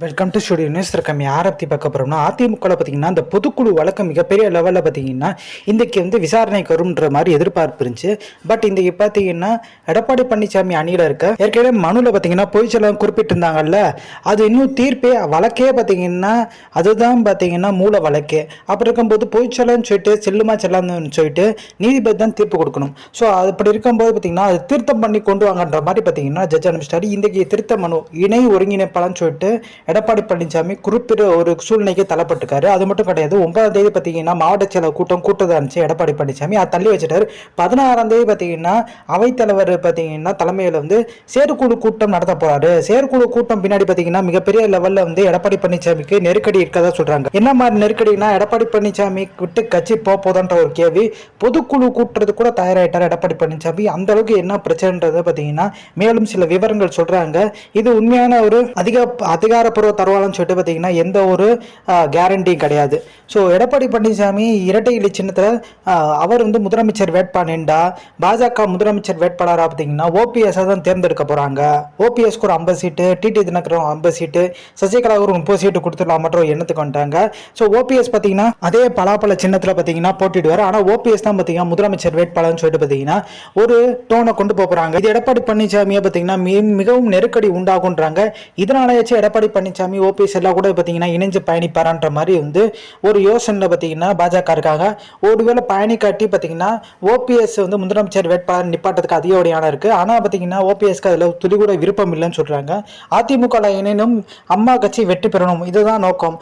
Welcome to studio news இருக்கோம் யாரை பற்றி பார்க்க போகிறோம்னா அதிமுகவில் பார்த்தீங்கன்னா இந்த பொதுக்குழு வழக்கு மிகப்பெரிய லெவலில் பார்த்தீங்கன்னா இன்றைக்கி வந்து விசாரணைக்கு வரும்ன்ற மாதிரி எதிர்பார்ப்பு இருந்துச்சு. பட் இன்றைக்கி பார்த்தீங்கன்னா எடப்பாடி பழனிசாமி அணியில் இருக்க ஏற்கனவே மனுவில் பார்த்தீங்கன்னா பொய்ச்சலம் குறிப்பிட்டிருந்தாங்கல்ல அது இன்னும் தீர்ப்பே வழக்கே பார்த்தீங்கன்னா அதுதான் பார்த்தீங்கன்னா மூல வழக்கே. அப்படி இருக்கும்போது பொய்ச்சலம்னு சொல்லிட்டு செல்லுமா செல்லாதுன்னு சொல்லிட்டு நீதிபதி தான் தீர்ப்பு கொடுக்கணும். ஸோ அப்படி இருக்கும்போது பார்த்தீங்கன்னா அது திருத்தம் பண்ணி கொண்டு வாங்கன்ற மாதிரி பார்த்தீங்கன்னா ஜட்ஜ் அனுப்பிச்சிட்டாரு. இன்றைக்கி திருத்த மனு இணை ஒருங்கிணைப்பாளன்னு சொல்லிட்டு எடப்பாடி பழனிசாமி குறிப்பிட்ட ஒரு சூழ்நிலைக்கு தள்ளப்பட்டிருக்காரு. அது மட்டும் கிடையாது ஒன்பதாம் தேதி பார்த்தீங்கன்னா மாவட்ட செயலர் கூட்டம் கூட்டதாக இருந்துச்சு எடப்பாடி பழனிசாமி அதை தள்ளி வச்சுட்டாரு. பதினாறாம் தேதி பார்த்தீங்கன்னா அவைத்தலைவர் பார்த்தீங்கன்னா தலைமையில் வந்து செயற்குழு கூட்டம் நடத்த போறாரு. செயற்குழு கூட்டம் பின்னாடி பார்த்தீங்கன்னா மிகப்பெரிய லெவலில் வந்து எடப்பாடி பழனிசாமிக்கு நெருக்கடி இருக்கதா சொல்றாங்க. என்ன மாதிரி நெருக்கடினா எடப்பாடி பழனிசாமி விட்டு கட்சி போக போதான்ற ஒரு கேள்வி பொதுக்குழு கூட்டுறது கூட தயாராகிட்டார் எடப்பாடி பழனிசாமி. அந்த அளவுக்கு என்ன பிரச்சனைன்றது பார்த்தீங்கன்னா மேலும் சில விவரங்கள் சொல்றாங்க. இது உண்மையான ஒரு அதிக அதிகாரப்பூர்வ தருவாளன்னு சொல்லிட்டு பார்த்தீங்கன்னா எந்த ஒரு கேரண்டியும் கிடையாது. ஸோ எடப்பாடி பழனிசாமி இரட்டை இலை சின்னத்தில் அவர் வந்து முதலமைச்சர் வேட்பாளர்டா பாஜக முதலமைச்சர் வேட்பாளராக பார்த்தீங்கன்னா ஓபிஎஸ்ஸாக தான் தேர்ந்தெடுக்க போகிறாங்க ஓபிஎஸ்க்கு ஒரு ஐம்பது சீட்டு டிடி தினகரன் ஐம்பது சீட்டு சசிகலாவுக்கு ஒரு முப்பது சீட்டு கொடுத்துடலாம் மற்றும் எண்ணத்துக்கு வந்துட்டாங்க. ஸோ ஓபிஎஸ் பார்த்தீங்கன்னா அதே பலாப்பழ சின்னத்தில் பார்த்தீங்கன்னா போட்டிடுவார் ஆனால் ஓபிஎஸ் தான் பார்த்தீங்கன்னா முதலமைச்சர் வேட்பாளர்னு சொல்லிட்டு பார்த்தீங்கன்னா ஒரு டோனை கொண்டு போகிறாங்க இது எடப்பாடி பழனிசாமியை பார்த்தீங்கன்னா மிகவும் நெருக்கடி உண்டாகுன்றாங்க இதனாலயாச்சும் எடப்பாடி பழனிசாமி ஓபிஎஸ் எல்லாம் கூட பார்த்தீங்கன்னா இணைஞ்சு பயணிப்பாரான்ற மாதிரி வந்து ஒரு யோசனை பார்த்தீங்கன்னா பாஜக இருக்காங்க. ஒருவேளை பயணி காட்டி பார்த்தீங்கன்னா ஓபிஎஸ் வந்து முதலமைச்சர் வேட்பாளர் நிப்பாட்டத்துக்கு அதிகப்படியான இருக்கு. ஆனால் பார்த்தீங்கன்னா ஓபிஎஸ்க்கு அதில் துளி கூட விருப்பம் இல்லைன்னு சொல்றாங்க. அதிமுக இணையும் அம்மா கட்சி வெற்றி பெறணும். இதுதான் நோக்கம்.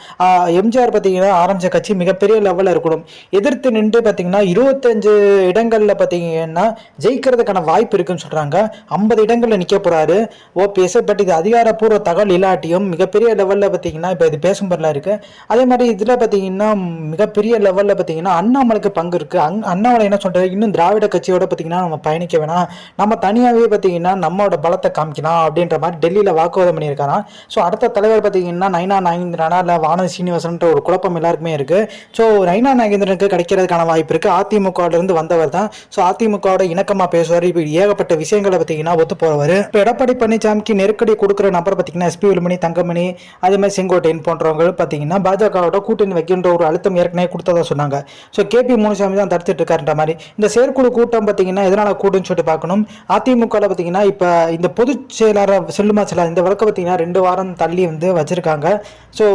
எம்ஜிஆர் பார்த்தீங்கன்னா ஆரம்பிச்ச கட்சி மிகப்பெரிய லெவலில் இருக்கணும். எதிர்த்து நின்று பார்த்தீங்கன்னா இருபத்தஞ்சு இடங்களில் பார்த்தீங்கன்னா ஜெயிக்கிறதுக்கான வாய்ப்பு இருக்குன்னு சொல்றாங்க. ஐம்பது இடங்களில் நிற்க போறாரு. ஓபிஎஸ் பட் இது அதிகாரப்பூர்வ தகவல் இல்லாட்டியும் மிகப்பெரிய லெவலில் பார்த்தீங்கன்னா இப்போ இது பேசும் பொருளாக இருக்கு. அதே மாதிரி இதில் பார்த்தீங்கன்னா மிகப்பெரிய லெவலில் பார்த்தீங்கன்னா அண்ணாமலைக்கு பங்கு இருக்கு. அங் அண்ணாமலை என்ன சொல்றாரு? இன்னும் திராவிட கட்சியோட பார்த்தீங்கன்னா நம்ம பயணிக்க வேணாம். நம்ம தனியாகவே பார்த்தீங்கன்னா நம்மளோட பலத்தை காமிக்கலாம் அப்படின்ற மாதிரி டெல்லியில் வாக்குவாதம் பண்ணியிருக்காராம். ஸோ அடுத்த தலைவர் பார்த்தீங்கன்னா நைனா நாகேந்திரனா இல்லை வானதி சீனிவாசன்ற ஒரு குழப்பம் எல்லாருக்குமே இருக்கு. ஸோ நைனா நாகேந்திரனுக்கு கிடைக்கிறதுக்கான வாய்ப்பு இருக்கு. அதிமுகல வந்தவர் தான். ஸோ அதிமுகவோட இணக்கமாக பேசுவார். இப்போ ஏகப்பட்ட விஷயங்களை பார்த்தீங்கன்னா ஒத்து போவார் இப்போ எடப்பாடி பழனிசாமிக்கு நெருக்கடி கொடுக்குற நபர் பார்த்தீங்கன்னா எஸ்பி வேலுமணி தங்கமணி அதே மாதிரி செங்கோட்டையன் போன்றவங்க பார்த்தீங்கன்னா பாஜகவோட கூட்டணி வைக்கின்ற ஒரு அழுத்தம் ஏற்கனவே கொடுத்ததா சொன்னாங்க. ஸோ கேபி முனுசாமி தான் தடுத்துட்டு இருக்காருன்ற மாதிரி. இந்த செயற்குழு கூட்டம் பார்த்தீங்கன்னா எதனால கூட்டுன்னு சொல்லிட்டு பார்க்கணும். அதிமுகவில் பார்த்தீங்கன்னா இப்போ இந்த பொதுச் செயலாளர் செல்லுமா செல்லாது இந்த வழக்கு பார்த்தீங்கன்னா ரெண்டு வாரம் தள்ளி வந்து வச்சிருக்காங்க. ஸோ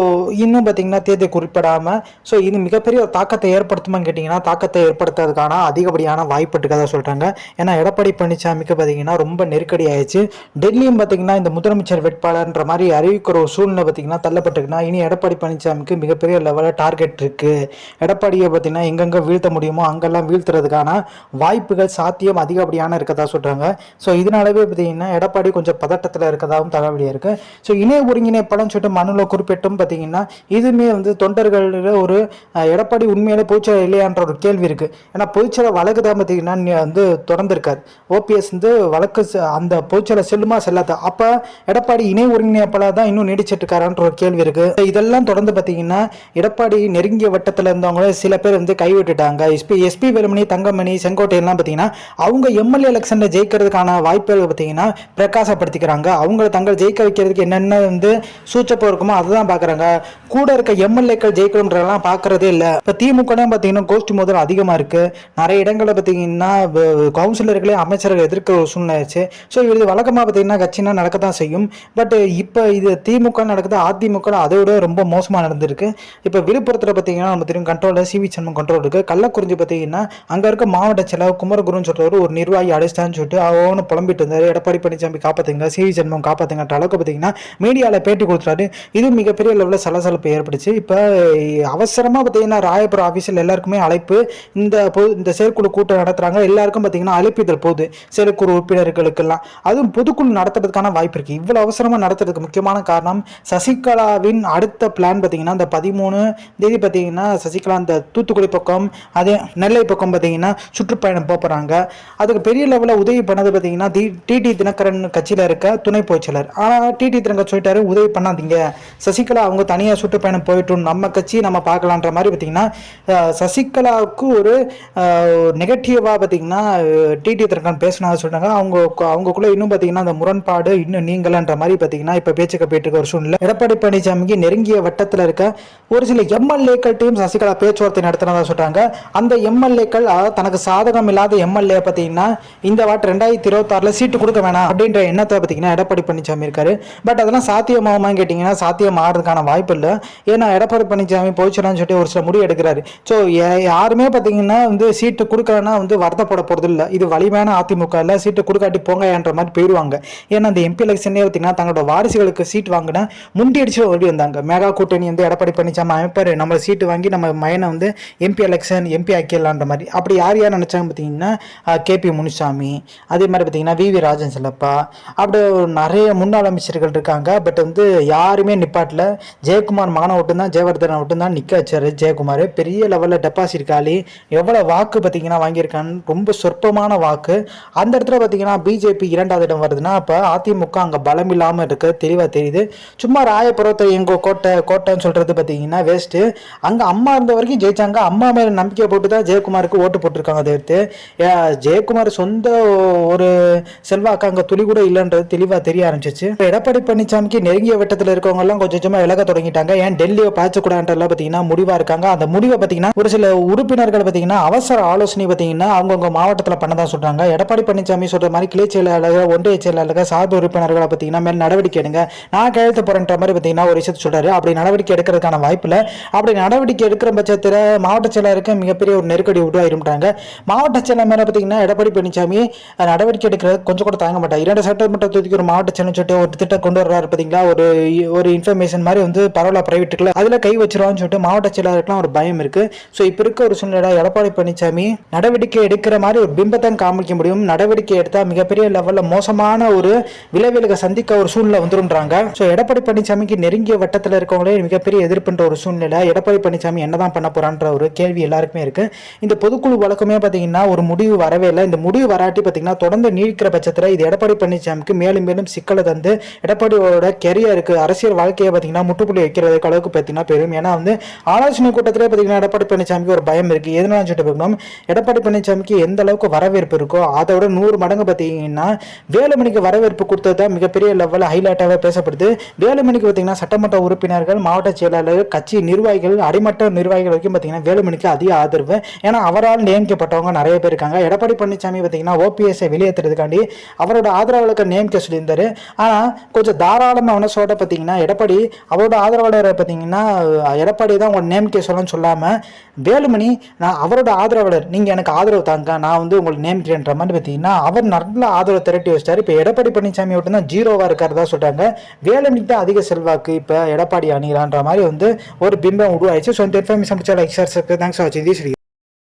இன்னும் பார்த்தீங்கன்னா தேதி குறிப்பிடாமல் ஸோ இது மிகப்பெரிய ஒரு தாக்கத்தை ஏற்படுத்துமான்னு கேட்டிங்கன்னா தாக்கத்தை ஏற்படுத்துறதுக்கான அதிகப்படியான வாய்ப்பு இருக்கதா சொல்கிறாங்க ஏன்னா எடப்பாடி பழனிசாமிக்கு பார்த்தீங்கன்னா ரொம்ப நெருக்கடி ஆயிடுச்சு. டெல்லியும் பார்த்தீங்கன்னா இந்த முதலமைச்சர் வேட்பாளர்ன்ற மாதிரி அறிவிக்கிற ஒரு சூழ்நிலை பார்த்தீங்கன்னா தள்ளப்பட்டிருக்குன்னா இனி எடப்பாடி பழனிசாமிக்கு மிகப்பெரிய லெவலில் டார்கெட் இருக்குது எடப்பாடியை பார்த்தீங்கன்னா எங்கெங்கே வீழ்த்த முடியுமோ அங்கெல்லாம் வீழ்த்துறதுக்கான வாய்ப்புகள் சாத்தியம் அதிகப்படியான இருக்கதா சொல்கிறாங்க ஸோ இதனாலவே பார்த்தீங்கன்னா எடப்பாடி கொஞ்சம் பதட்டத்தில் இருக்கதாகவும் தகவலியாக இருக்குது ஸோ இணைய ஒருங்கிணைப்பாளன்னு சொல்லிட்டு மனுவில் குறிப்பிட்டும் பார்த்தீங்கன்னா இதுவுமே வந்து தொண்டர்களில் ஒரு எடப்பாடி உண்மையிலே பொதுச்செயலர் இல்லையான்ற ஒரு கேள்வி இருக்குது ஏன்னா பொதுச்செயலர் வழக்கு தான் பார்த்தீங்கன்னா நீ வந்து தொடர்ந்துருக்காரு ஓபிஎஸ் வந்து வழக்கு செ- அந்த பொதுச்செயலர் செல்லுமா செல்லாத? அப்போ எடப்பாடி இணை ஒருங்கிணைப்பாளர் தான் இன்னும் நீடிச்சிட்டு இருக்காரான்ற ஒரு கேள்வி இருக்குது இதெல்லாம் தொடர்ந்து பார்த்தீங்கன்னா எடப்பாடி நெருங்கிய வட்டத்தில் இருந்தவங்கள சில பேர் வந்து கைவிட்டுட்டாங்க. எஸ்பி எஸ்பி வேலுமணி தங்கமணி செங்கோட்டையெல்லாம் பார்த்தீங்கன்னா அவங்க எம்எல்ஏ எலெக்ஷனில் ஜெயிக்கிறதுக்கான வாய்ப்புகள் பார்த்தீங்கன்னா பிரகாசப்படுத்திக்கிறாங்க. அவங்கள தங்கள் ஜெயிக்க வைக்கிறதுக்கு என்னென்ன வந்து சூச்சப்போ இருக்குமோ அதை தான் பார்க்குறாங்க கூட இருக்க எம்எல்ஏக்கள் ஜெயிக்கணுன்றதெல்லாம் பார்க்கறதே இல்லை. இப்போ திமுகலாம் பார்த்தீங்கன்னா கோஷ்டி மோதல் அதிகமாக இருக்குது நிறைய இடங்களில் பார்த்தீங்கன்னா கவுன்சிலர்களே அமைச்சர்கள் எதிர்க்க ஒரு சூழ்நிலை ஆச்சு ஸோ இது வழக்கமாக பார்த்தீங்கன்னா கட்சினா நடக்க தான் செய்யும். பட் இப்போ இது திமுக நடக்குது அதிமுக அதை விட ரொம்ப மோசமாக நடந்திருக்கு. இப்போ விழுப்புரத்தில் பார்த்தீங்கன்னா நம்ம தெரியும் கண்ட்ரோலில் சிவி சண்முகம் கண்ட்ரோல் இருக்குது கள்ளக்குறிஞ்சி பார்த்தீங்கன்னா அங்கே இருக்க மாவட்ட செலவு குமரகுருன்னு சொல்கிறவர் ஒரு நிர்வாகி அடிச்சிட்டான்னு சொல்லிட்டு அவனு புலம்பிட்டு இருந்தார். எடப்பாடி பழனிசாமி காப்பாற்றுங்க சிவி சண்முகம் காப்பாற்றுங்கன்ற அளவுக்கு பார்த்தீங்கன்னா மீடியாவில் பேட்டி கொடுத்துறாரு இது மிகப்பெரிய லெவலில் சலசலப்பு ஏற்பட்டுச்சு. இப்போ அவசரமாக பார்த்தீங்கன்னா ராயபுரம் ஆஃபீஸில் எல்லாருக்குமே அழைப்பு இந்த பொது இந்த செயற்குழு கூட்டம் நடத்துகிறாங்க எல்லாருக்கும் பார்த்தீங்கன்னா அழைப்பிதழ் போகுது. செயற்குழு உறுப்பினர்களுக்கெல்லாம். அதுவும் பொதுக்குழு நடத்துறதுக்கான வாய்ப்பு இருக்குது இவ்வளோ அவசரமாக நடத்துறதுக்கு முக்கியமான காரணம் சசிகலாவின் அடுத்த பிளான் பார்த்தீங்கன்னா இந்த பதிமூணு தேதி பார்த்தீங்கன்னா சசிகலா இந்த தூத்துக்குடி பக்கம் அதே நெல்லை பக்கம் பார்த்தீங்கன்னா சுற்றுப்பயணம் போகிறாங்க அதுக்கு பெரிய லெவலில் உதவி பண்ணது பார்த்தீங்கன்னா டி டிடி தினகரன் கட்சியில் இருக்க துணை பொதுச்செயலர். ஆனால் டிடி தினகரன் சொல்லிட்டாரு உதவி பண்ணாதீங்க. சசிகலா அவங்க தனியாக சுற்றுப்பயணம் போயிட்டும். நம்ம கட்சி நம்ம பார்க்கலான்ற மாதிரி பார்த்தீங்கன்னா சசிகலாவுக்கு ஒரு நெகட்டிவாக பார்த்தீங்கன்னா டிடி தினகரன் பேசினா சொல்கிறாங்க அவங்க அவங்கக்குள்ள இன்னும் பார்த்தீங்கன்னா அந்த முரண்பாடு இன்னும் நீங்களான்ற மாதிரி பார்த்தீங்கன்னா இப்போ பேச்சுக்க போயிட்டு இருக்க. ஒரு சூழ்நிலை. எடப்பாடி பழனிசாமிக்கு நெருங்கிய வட்டத்தில் இருக்க ஒரு சில எம்எல்ஏக்கள்கிட்டையும் சசிகலா பேச்சுவார்த்தை நடத்தினதா சொல்றாங்க. அந்த எம்எல்ஏக்கள் அதாவது தனக்கு சாதகம் இல்லாத எம்எல்ஏ பார்த்தீங்கன்னா இந்த வாட்டு ரெண்டாயிரத்தி இருபத்தாறுல சீட்டு கொடுக்க வேணாம் அப்படின்ற எண்ணத்தை பார்த்தீங்கன்னா எடப்பாடி பழனிசாமி இருக்காரு. பட் அதெல்லாம் சாத்தியமாகுமான்னு கேட்டிங்கன்னா சாத்தியம் ஆகிறதுக்கான வாய்ப்பு இல்லை. ஏன்னா எடப்பாடி பழனிசாமி போயிச்சுடான்னு சொல்லிட்டு ஒரு சில முடிவு எடுக்கிறாரு. ஸோ யாருமே பார்த்தீங்கன்னா வந்து சீட்டு கொடுக்கலன்னா வந்து வருத்தப்பட போகிறது இல்லை. இது வலிமையான அதிமுக இல்லை சீட்டு கொடுக்காட்டி போங்க என்ற மாதிரி போயிடுவாங்க ஏன்னா அந்த எம்பி எலெக்ஷனே பார்த்தீங்கன்னா தங்களோட வாரிசுகளுக்கு சீட் வாங்கின முண்டி அடிச்சு ஓடி வந்தாங்க. மெகா கூட்டணி வந்து எடப்பாடி பழனிசாமி அமைப்பார். நம்ம சீட்டு வாங்கி நம்ம மயனை வந்து எம்பி எலெக்ஷன் எம்பி ஆக்கிடலான்ற மாதிரி. அப்படி யார் யார் நினச்சாங்க பார்த்தீங்கன்னா கேபி முனுசாமி அதே மாதிரி பார்த்தீங்கன்னா வி வி ராஜன் செல்லப்பா. அப்படி நிறைய முன்னாள் அமைச்சர்கள் இருக்காங்க. பட் வந்து யாருமே நிப்பாட்டில். ஜெயக்குமார் மகனை மட்டும் தான் ஜெயவர்தனை மட்டும் தான் நிற்க வச்சாரு ஜெயக்குமார். பெரிய லெவலில் டெபாசிட் காலி. எவ்வளோ வாக்கு பார்த்தீங்கன்னா வாங்கியிருக்கான்னு ரொம்ப சொற்பமான வாக்கு. அந்த இடத்துல பார்த்தீங்கன்னா பிஜேபி இரண்டாவது இடம் வருதுன்னா அப்போ அதிமுக அங்கே பலம் இல்லாமல் இருக்க. தெளிவாக தெரியுது. சும்மா ராயபுரத்தை எங்கள் கோட்டை கோட்டைன்னு சொல்கிறது பார்த்தீங்கன்னா வேஸ்ட்டு அங்கே அம்மா இருந்த வரைக்கும் ஜெயிச்சாங்க. அம்மா மேலே நம்பிக்கை போட்டு தான் ஜெயக்குமாருக்கு ஓட்டு போட்டிருக்காங்க அதை எடுத்து. ஜெயக்குமார் சொந்த ஒரு செல்வாக்கு அங்கே துளி கூட இல்லைன்றது தெளிவாக தெரிய ஆரம்பிச்சிச்சு. எடப்பாடி பழனிசாமிக்கு நெருங்கிய வட்டத்தில் இருக்கவங்கலாம் கொஞ்சம் கொஞ்சமாக விலக தொடங்கிட்டாங்க. ஏன் டெல்லியை பாய்ச்சக்கூடாதுன்றதுல பார்த்தீங்கன்னா முடிவாக இருக்காங்க. அந்த முடிவை பார்த்தீங்கன்னா ஒரு சில உறுப்பினர்கள் பார்த்தீங்கன்னா அவசர ஆலோசனை பார்த்தீங்கன்னா அவங்கவுங்க மாவட்டத்தில் பண்ணதான் சொல்றாங்க. எடப்பாடி பழனிசாமி சொல்ற மாதிரி கிளை செயலாளர்கள் ஒன்றிய செயலாளர்கள் சார்பு உறுப்பினர்களை பார்த்தீங்கன்னா மேல் நடவடிக்கை எடுங்க. நான் கையெழுத்து போறேன்ற மாதிரி பார்த்தீங்கன்னா ஒரு விஷயத்த சொல்றாரு. அப்படி நடவடிக்கை எடுக்கிறதுக்கான வாய்ப்பு இல்லை அப்படி நடவடிக்கை எடுக்கிற பட்சத்தில் மாவட்ட செயலாளருக்கு மிகப்பெரிய ஒரு நெருக்கடி உருவாயிரும்ன்றாங்க. மாவட்ட செயலர் மேலே பார்த்தீங்கன்னா எடப்பாடி பழனிசாமி நடவடிக்கை எடுக்கிறது கொஞ்சம் கூட தாங்க மாட்டார். இரண்டு சட்டமன்ற தொகுதிக்கு ஒரு மாவட்ட செயலர் சொல்லிட்டு ஒரு திட்டம் கொண்டு வர்றாரு பார்த்தீங்களா? ஒரு ஒரு இன்ஃபர்மேஷன் மாதிரி வந்து பரவாயில்ல பிரைவேட் அதில் கை வச்சிருவான்னு சொல்லிட்டு மாவட்ட செயலாளருக்குலாம் ஒரு பயம் இருக்கு. ஸோ இப்போ இருக்க ஒரு சூழ்நிலை எடப்பாடி பழனிசாமி நடவடிக்கை எடுக்கிற மாதிரி ஒரு பிம்பத்தை காமிக்க முடியும். நடவடிக்கை எடுத்தால் மிகப்பெரிய லெவலில் மோசமான ஒரு விளைவுகளை சந்திக்க ஒரு சூழ்நிலை வந்துருன்றாங்க ஸோ எடப்பாடி எடப்பாடி பழனிசாமிக்கு நெருங்கிய வட்டத்தில் இருக்கவங்களே மிகப்பெரிய எதிர்ப்புன்ற ஒரு சூழ்நிலை. எடப்பாடி பழனிசாமி என்னதான் பண்ண போறான்ற ஒரு கேள்வி எல்லாருக்குமே இருக்கு. இந்த பொதுக்குழு வழக்கமே பார்த்தீங்கன்னா ஒரு முடிவு வரவே இல்லை. இந்த முடிவு வராட்டி பார்த்தீங்கன்னா தொடர்ந்து நீடிக்கிற பட்சத்தில் இது எடப்பாடி பழனிசாமிக்கு மேலும் மேலும் சிக்கலை தந்து எடப்பாடியோட கெரியருக்கு அரசியல் வாழ்க்கையை பார்த்தீங்கன்னா முட்டுப்புள்ளி வைக்கிறதுக்கு அளவுக்கு பார்த்தீங்கன்னா பெரும். ஏன்னா வந்து ஆலோசனை கூட்டத்திலே பார்த்தீங்கன்னா எடப்பாடி பழனிசாமிக்கு ஒரு பயம் இருக்கு. எதனால சொல்லிட்டு பார்க்கணும் எடப்பாடி பழனிசாமிக்கு எந்த அளவுக்கு வரவேற்பு இருக்கோ அதோட நூறு மடங்கு பார்த்தீங்கன்னா வேலுமணிக்கு வரவேற்பு கொடுத்தது தான் மிகப்பெரிய லெவலில் ஹைலைட்டாகவே பேசப்படுது. வேலுமணிக்கு பார்த்தீங்கன்னா சட்டமன்ற உறுப்பினர்கள் மாவட்ட செயலாளர் கட்சி நிர்வாகிகள் அடிமட்ட நிர்வாகிகள் வரைக்கும் பார்த்தீங்கன்னா வேலுமணிக்கு அதிக ஆதரவு. ஏன்னா அவரால் நியமிக்கப்பட்டவங்க நிறைய பேர் இருக்காங்க. எடப்பாடி பழனிசாமி பார்த்தீங்கன்னா ஓபிஎஸ்ஐ வெளியேற்றுறதுக்காண்டி அவரோட ஆதரவாளருக்கு நியமிக்க சொல்லியிருந்தாரு. ஆனால் கொஞ்சம் தாராளமாக மனசோட பார்த்தீங்கன்னா எடப்பாடி அவரோட ஆதரவாளரை பார்த்தீங்கன்னா எடப்பாடி தான் உங்களை நியமிக்க சொல்லணும்னு சொல்லாமல் வேலுமணி நான் அவரோட ஆதரவாளர் நீங்கள் எனக்கு ஆதரவு தாங்க நான் வந்து உங்களுக்கு நியமிக்கிறேன்ற மாதிரி பார்த்தீங்கன்னா அவர் நல்ல ஆதரவு திரட்டி வச்சிட்டார். இப்போ எடப்பாடி பழனிசாமி மட்டும் தான் ஜீரோவாக இருக்கிறதா சொல்கிறாங்க வேலுமணி கிட்ட அதிக செல்வாக்கு இப்போ எடப்பாடி அணிகிறான்ற மாதிரி வந்து ஒரு பிம்பம் உருவாயிடுச்சு. ஸோ இந்த இன்ஃபர்மேஷன் பிடிச்சா லைக் ஷேர் தேங்க்ஸ் ஃபார் வாட்சிங் தி